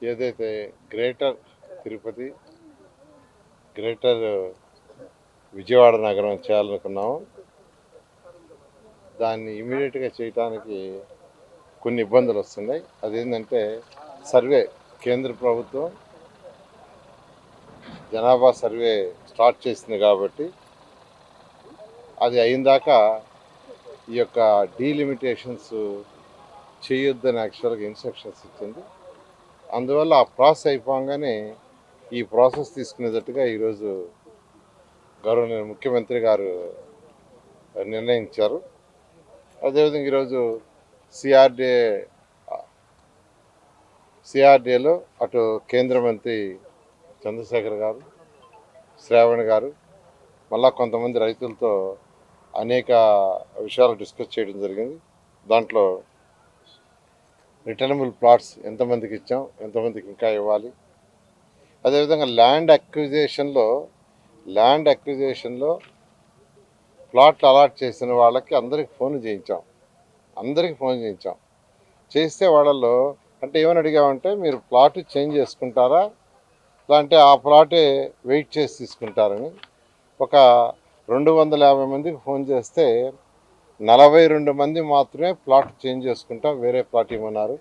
ఏదైతే greater Tirupati greater Vijayawada నగరం చేయాలనుకున్నామో దాన్ని ఇమీడియట్గా చేయటానికి కొన్ని ఇబ్బందులు వస్తున్నాయి. అదేంటంటే సర్వే కేంద్ర ప్రభుత్వం జనాభా సర్వే స్టార్ట్ చేసింది కాబట్టి అది అయిందాకా ఈ యొక్క డీలిమిటేషన్స్ చేయొద్దని యాక్చువల్గా ఇన్స్ట్రక్షన్స్ ఇచ్చింది. అందువల్ల ఆ ప్రాసెస్ అయిపోగానే ఈ ప్రాసెస్ తీసుకునేటట్టుగా ఈరోజు గౌరవనీయ ముఖ్యమంత్రి గారు నిర్ణయించారు. అదేవిధంగా ఈరోజు సిఆర్డీఏ సిఆర్డిఏలో అటు కేంద్ర మంత్రి చంద్రశేఖర్ గారు శ్రావణ్ గారు మళ్ళా కొంతమంది రైతులతో అనేక విషయాలు డిస్కస్ చేయడం జరిగింది. దాంట్లో రిటర్నబుల్ ప్లాట్స్ ఎంతమందికి ఇచ్చాం ఎంతమందికి ఇంకా ఇవ్వాలి. అదేవిధంగా ల్యాండ్ అక్విజేషన్లో ల్యాండ్ అక్విజేషన్లో ప్లాట్లు అలాట్ చేసిన వాళ్ళకి అందరికి ఫోన్ చేయించాం. అందరికి ఫోన్ చేయించాం. చేస్తే వాళ్ళల్లో అంటే ఏమని అడిగామంటే మీరు ప్లాట్ చేంజ్ చేసుకుంటారా? లేదంటే ఆ ప్లాటే వెయిట్ చేసి తీసుకుంటారని. ఒక రెండు వందల యాభై మందికి ఫోన్ చేస్తే నలభై రెండు మంది మాత్రమే ప్లాట్ చేంజ్ చేసుకుంటాం వేరే ప్లాట్ ఇవ్వమన్నారు.